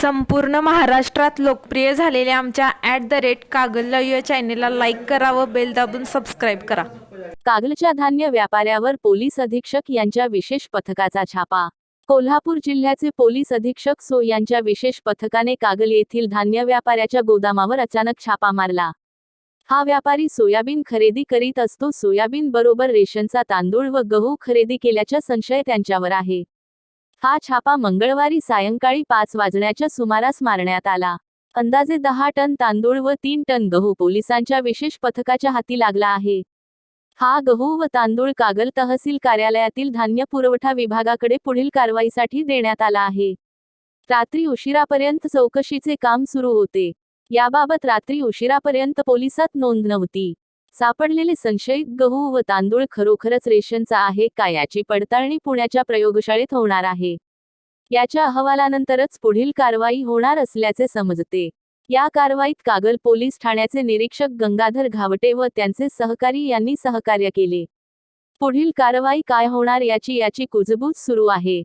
संपूर्ण महाराष्ट्रात लोकप्रिय झालेल्या आमच्या ॲट द रेट कागल या चॅनेलला लाईक करा व बेल दाबून सबस्क्राईब करा. कागलच्या धान्य व्यापाऱ्यावर पोलीस अधीक्षक यांच्या विशेष पथकाचा छापा. कोल्हापूर जिल्ह्याचे पोलीस अधीक्षक सो यांच्या विशेष पथकाने कागल येथील धान्य व्यापाऱ्याच्या गोदामावर अचानक छापा मारला. हा व्यापारी सोयाबीन खरेदी करीत असतो. सोयाबीन बरोबर रेशनचा तांदूळ व गहू खरेदी केल्याचा संशय त्यांच्यावर आहे. हा छापा मंगळवारी सायंकाळी पाच वाजण्याच्या सुमारास मारण्यात आला. अंदाजे दहा टन तांदूळ व तीन टन गहू पोलिसांच्या विशेष पथकाच्या हाती लागला आहे. हा गहू व तांदूळ कागल तहसील कार्यालयातील धान्य पुरवठा विभागाकडे पुढील कारवाईसाठी देण्यात आला आहे. रात्री उशिरापर्यंत चौकशीचे काम सुरू होते. याबाबत रात्री उशिरापर्यंत पोलिसात नोंद नव्हती. सापडलेले संशयित गहू व तांदूळ खरोखरच रेशनचा आहे का याची पडताळणी पुण्याच्या प्रयोगशाळेत होणार आहे. याच्या अहवालानंतरच पुढील कारवाई होणार असल्याचे समजते. या कारवाईत कागल पोलीस ठाण्याचे निरीक्षक गंगाधर घावटे व त्यांचे सहकारी यांनी सहकार्य केले. पुढील कारवाई काय होणार याची याची कुजबूज सुरू आहे.